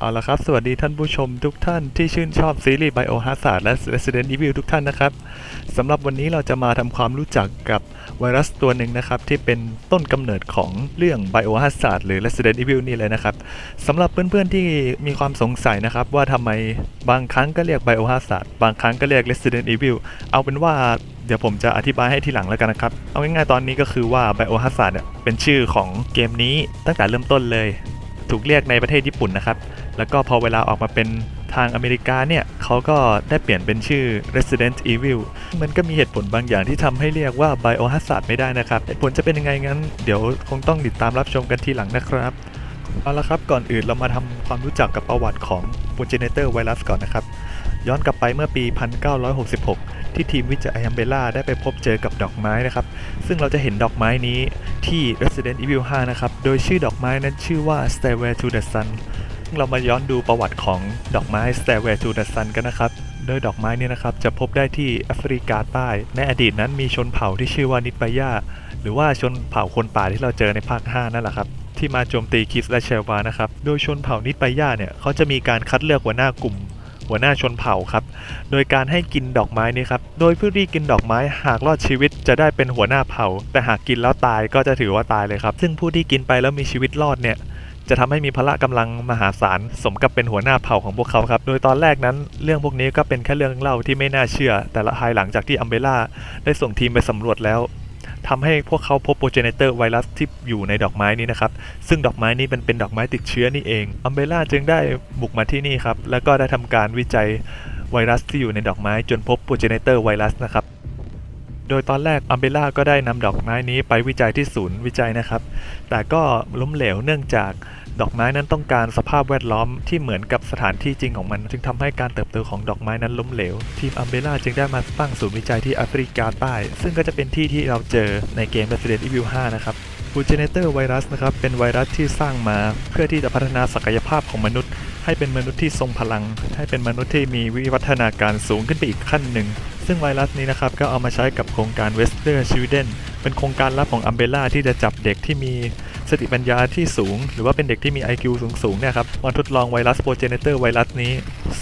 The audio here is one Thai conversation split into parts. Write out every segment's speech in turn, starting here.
เอาละครับ สวัสดีท่านผู้ชมทุกท่านที่ชื่นชอบซีรีส์ Biohazard และ Resident Evil ทุกท่านนะครับสำหรับวันนี้เราจะมาทำความรู้จักกับไวรัสตัวหนึ่งนะครับ ที่เป็นต้นกำเนิดของเรื่อง Biohazard หรือ Resident Evil นี่เลยนะครับสำหรับเพื่อนๆที่มีความสงสัยนะครับ ว่าทำไมบางครั้งก็เรียก Biohazard บางครั้งก็เรียก Resident Evil เอาเป็นว่าเดี๋ยวผมจะอธิบายให้ทีหลังแล้วกันนะครับ เอาง่ายๆตอนนี้ก็คือว่า Biohazard เนี่ยเป็นชื่อของเกมนี้ตั้งแต่เริ่มต้นเลย ถูกเรียกในประเทศญี่ปุ่นนะครับ แล้วก็พอเวลาออกมาเป็นทางอเมริกาเนี่ยเขาก็ได้เปลี่ยนเป็นชื่อ Resident Evil มันก็มีเหตุผลบางอย่างที่ทำให้เรียกว่า Biohazard ไม่ได้นะครับ เหตุผลจะเป็นยังไงงั้น เดี๋ยวคงต้องติดตามรับชมกันทีหลังนะครับ เอาละครับก่อนอื่นเรามาทำความรู้จักกับประวัติของ Progenitor Virus ก่อนนะครับ ย้อนกลับไปเมื่อปี 1966 ที่ทีมวิจัยอัมเบล่าได้ไปพบเจอกับดอกไม้นะครับ ซึ่งเราจะเห็นดอกไม้นี้ที่ Resident Evil 5 นะครับ โดยชื่อดอกไม้นั้นชื่อว่า Stairway to the Sun เรามาย้อนดูประวัติของดอกไม้ Stairway to the Sun กันนะครับ โดยดอกไม้เนี่ยนะครับจะพบได้ที่แอฟริกาใต้ ในอดีตนั้นมีชนเผ่าที่ชื่อว่านิปายาหรือว่าชนเผ่าคนป่าที่เราเจอในภาค 5 นั่นแหละครับ ที่มาโจมตีคิสและเชลวานะครับ โดยชนเผ่านิปายาเนี่ยเขาจะมีการคัดเลือกหัวหน้ากลุ่ม หัวหน้าชนเผ่าครับ โดยการให้กินดอกไม้นี้ครับ โดยผู้ที่กินดอกไม้หากรอดชีวิตจะได้เป็นหัวหน้าเผ่า แต่หากกินแล้วตายก็จะถือว่าตายเลยครับ ซึ่งผู้ที่กินไปแล้วมีชีวิตรอดเนี่ย จะทำให้มีพละกำลังมหาศาลสมกับเป็นหัวหน้าเผ่าของพวกเขาครับ โดยตอนแรกนั้นเรื่องพวกนี้ก็เป็นแค่เรื่องเล่าที่ไม่น่าเชื่อ แต่ละภายหลังจากที่อัมเบล่าได้ส่งทีมไปสำรวจแล้วทำให้พวกเขาพบโปรเจเนเตอร์ไวรัสที่อยู่ในดอกไม้นี้นะครับ ซึ่งดอกไม้นี้เป็นเป็นดอกไม้ติดเชื้อนี่เอง อัมเบล่าจึงได้บุกมาที่นี่ครับ แล้วก็ได้ทำการวิจัยไวรัสที่อยู่ในดอกไม้จนพบโปรเจเนเตอร์ไวรัสนะครับ โดยตอนแรกอัมเบล่าก็ได้นำดอกไม้นี้ไปวิจัยที่ศูนย์วิจัยนะครับ แต่ก็ล้มเหลวเนื่องจากดอกไม้นั้นต้องการสภาพแวดล้อมที่เหมือนกับสถานที่จริงของมัน จึงทำให้การเติบโตของดอกไม้นั้นล้มเหลว ทีมอัมเบล่าจึงได้มาตั้งศูนย์วิจัยที่แอฟริกาใต้ ซึ่งก็จะเป็นที่ที่เราเจอในเกม Resident Evil 5 นะครับบูเจเนเตอร์ไวรัสนะครับเป็นไวรัสที่สร้างมาเพื่อที่จะพัฒนาศักยภาพของมนุษย์ ให้เป็นมนุษย์ที่ทรงพลัง ให้เป็นมนุษย์ที่มีวิวัฒนาการสูงขึ้นไปอีกขั้นหนึ่ง ซึ่งไวรัสนี้นะครับก็เอามาใช้กับโครงการเวสเ e อร์ชิวเดนเป็นโครงการลับของอัมเบล่าที่จะจับเด็กที่มีสติปัญญาที่สูง หรือว่าเป็นเด็กที่มี IQ สูงๆเนี่ยครับมาทดลองไวรัสโปรเจเนเตอร์ไวรัสนี้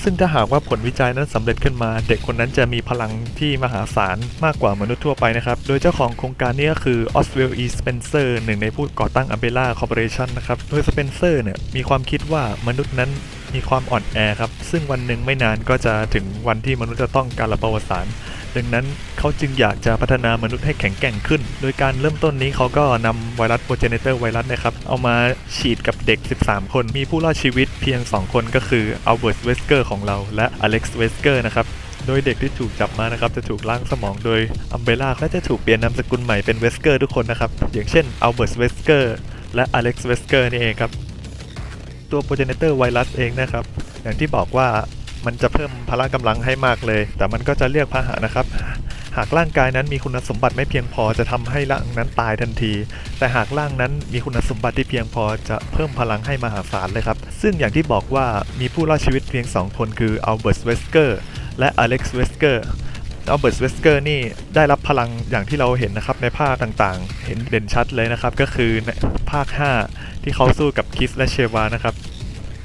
ซึ่งถ้าหากว่าผลวิจัยนั้นสำเร็จขึ้นมา เด็กคนนั้นจะมีพลังที่มหาศาลมากกว่ามนุษย์ทั่วไปนะครับ โดยเจ้าของโครงการนี้ก็คือออสเวลอีสเปนเซอร์หนึ่งในผู้ก่อตั้งอัมเบล่าคอร์ปอเรชันนะครับ โดยสเปนเซอร์เนี่ยมีความคิดว่ามนุษย์นั้น มีความอ่อนแอครับ ซึ่งวันหนึ่งไม่นานก็จะถึงวันที่มนุษย์จะต้องการระประวัติศาสตร์ดังนั้นเขาจึงอยากจะพัฒนามนุษย์ให้แข็งแกร่งขึ้น โดยการเริ่มต้นนี้เขาก็นำไวรัสโปรเจเนเตอร์ไวรัสนะครับ เอามาฉีดกับเด็ก 13 คน มีผู้รอดชีวิตเพียง 2 คนก็คืออัลเบิร์ตเวสเกอร์ของเราและอเล็กซ์เวสเกอร์นะครับโดยเด็กที่ถูกจับมานะครับจะถูกล้างสมองโดยอัมเบล่าและจะถูกเปลี่ยนนามสกุลใหม่เป็นเวสเกอร์ทุกคนนะครับอย่างเช่นอัลเบิร์ตเวสเกอร์และอเล็กซ์เวสเกอร์นี่เองครับ ตัวโปรเจเนเตอร์ไวรัสเองนะครับ อย่างที่บอกว่ามันจะเพิ่มพละกำลังให้มากเลย แต่มันก็จะเรียกพาหะนะครับ หากร่างกายนั้นมีคุณสมบัติไม่เพียงพอจะทำให้ร่างนั้นตายทันที แต่หากร่างนั้นมีคุณสมบัติที่เพียงพอจะเพิ่มพลังให้มหาศาลเลยครับ ซึ่งอย่างที่บอกว่ามีผู้รอดชีวิตเพียง 2 คนคืออัลเบิร์ตเวสเกอร์และอเล็กซ์เวสเกอร์ อัลเบิร์ตเวสเกอร์นี่ได้รับพลังอย่างที่เราเห็นนะครับในภาคต่างๆ เห็นเด่นชัดเลยนะครับ ก็คือในภาค 5 ที่เขาสู้กับคิสและเชวานะครับ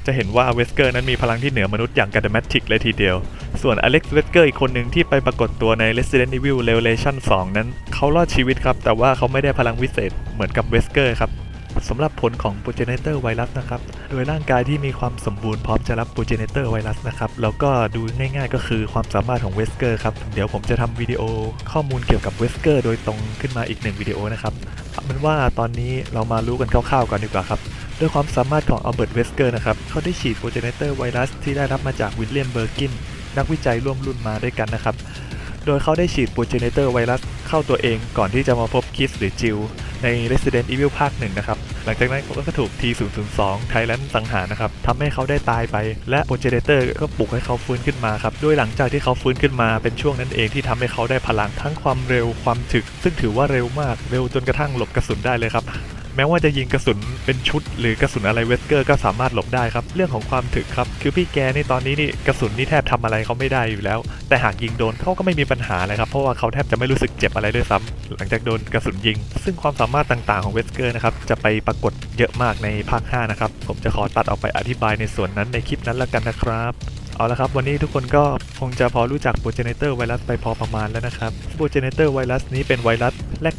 จะเห็นว่าเวสเกอร์นั้นมีพลังที่เหนือมนุษย์อย่างกาดแมติกเลยทีเดียว ส่วนอเล็กซ์เวสเกอร์อีกคนหนึ่งที่ไปปรากฏตัวใน Resident Evil Revelation 2 นั้น เขารอดชีวิตครับ แต่ว่าเขาไม่ได้พลังวิเศษเหมือนกับเวสเกอร์ครับสำหรับผลของ Progenitor Virus นะครับ โดยร่างกายที่มีความสมบูรณ์พร้อมจะรับ Progenitor Virus นะครับ แล้วก็ดูง่ายๆ ก็คือความสามารถของเวสเกอร์ครับ เดี๋ยวผมจะทำวิดีโอข้อมูลเกี่ยวกับเวสเกอร์โดยตรงขึ้นมาอีกหนึ่งวิดีโอนะครับเอาเป็นว่าตอนนี้เรามารู้กันคร่าวๆก่อนดีกว่าครับด้วยความสามารถของอัลเบิร์ตเวสเกอร์นะครับเขาได้ฉีดโปรเจเนเตอร์ไวรัสที่ได้รับมาจากวิลเลียมเบอร์กินนักวิจัยร่วมรุ่นมาด้วยกันนะครับ โดยเขาได้ฉีดโปรเจเนเตอร์ไวรัสเข้าตัวเองก่อนที่จะมาพบคิสหรือจิลใน Resident Evil ภาคหนึ่งนะครับ หลังจากนั้นเขาก็ถูก T002 ไทแลนด์สังหารนะครับทำให้เขาได้ตายไป และโปรเจเนเตอร์ก็ปลุกให้เขาฟื้นขึ้นมาครับ โดยหลังจากที่เขาฟื้นขึ้นมาเป็นช่วงนั้นเองที่ทำให้เขาได้พลังทั้งความเร็วความถึก ซึ่งถือว่าเร็วมากเร็วจนกระทั่งหลบกระสุนได้เลยครับแม้ว่าจะยิงกระสุนเป็นชุด หรือกระสุนอะไรเวสเกอร์ก็สามารถหลบได้ครับ เรื่องของความถึกครับ คือพี่แกนี่ตอนนี้นี่กระสุนนี่แทบทำอะไรเขาไม่ได้อยู่แล้ว แต่หากยิงโดนเขาก็ไม่มีปัญหาเลยครับ เพราะว่าเขาแทบจะไม่รู้สึกเจ็บอะไรด้วยซ้ำ หลังจากโดนกระสุนยิง ซึ่งความสามารถต่างๆของเวสเกอร์นะครับจะไปปรากฏเยอะมากในภาค 5 นะครับ ผมจะขอตัดออกไปอธิบายในส่วนนั้นในคลิปนั้นแล้วกันนะครับเอาละครับวันนี้ทุกคนก็คงจะพอรู้จักโปรเจเนเตอร์ไวรัสไปพอประมาณแล้วนะครับโปรเจเนเตอร์ไวรัสนี้เป็นไวรัส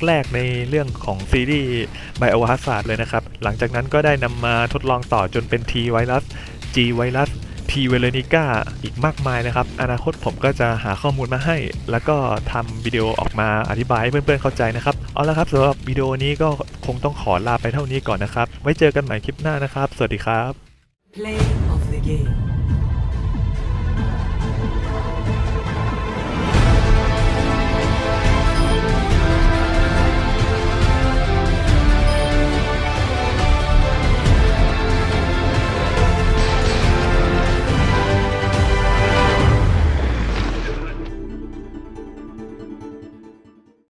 แรก ๆ ในเรื่องของซีรีส์ไบโอฮาซาร์ดเลยนะครับ หลังจากนั้นก็ได้นำมาทดลองต่อจนเป็น T ไวรัส G ไวรัส T เวเลนิก้าอีกมากมายนะครับ อนาคตผมก็จะหาข้อมูลมาให้ แล้วก็ทำวิดีโอออกมาอธิบายให้เพื่อนๆเข้าใจนะครับ เอาละครับสำหรับวิดีโอนี้ก็คงต้องขอลาไปเท่านี้ก่อนนะครับ ไว้เจอกันใหม่คลิปหน้านะครับ สวัสดีครับ Play of the game.